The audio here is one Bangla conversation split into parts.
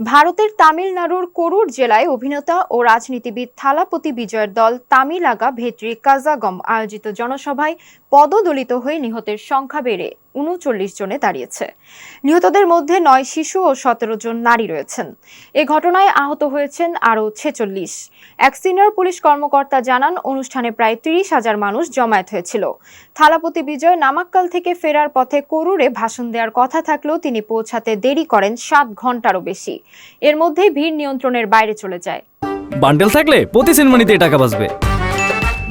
ভারতের তামিলনাড়ুর করুর জেলায় অভিনেতা ও রাজনীতিবিদ থালাপতি বিজয়ের দল তামিলাগা ভেট্রি কাজাগম আয়োজিত জনসভায় পদদলিত হয়ে নিহতের সংখ্যা বেড়ে। উনচল্লিশ জনে দাঁড়িয়েছে। নিহতদের মধ্যে নয় শিশু ও সতেরো জন নারী রয়েছেন। এ ঘটনায় আহত হয়েছেন আরও ছেচল্লিশ। এক সিনিয়র পুলিশ কর্মকর্তা জানান অনুষ্ঠানে প্রায় তিরিশ হাজার মানুষ জমায়েত হয়েছিল। থালাপতি বিজয় নামাক্কাল থেকে ফেরার পথে করুরে ভাষণ দেওয়ার কথা থাকলেও তিনি পৌঁছাতে দেরি করেন সাত ঘন্টারও বেশি। এর মধ্যেই ভিড় নিয়ন্ত্রণের বাইরে চলে যায়। বান্ডেল থাকলে প্রতি সেনমানিতে টাকা বাঁচবে।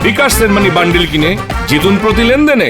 বিকাশ সেনমানি বান্ডিল কিনে জিতুন প্রতি লেনদেনে।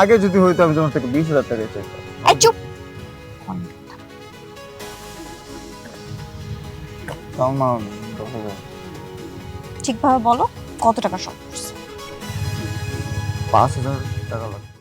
আগে যদি হইতো আমি তোমার থেকে বিশ হাজার টাকা চাইতাম। এই চুপ। দশ হাজার। ঠিকভাবে বলো কত টাকা শর্ট করছে? পাঁচ হাজার টাকা লাগবে।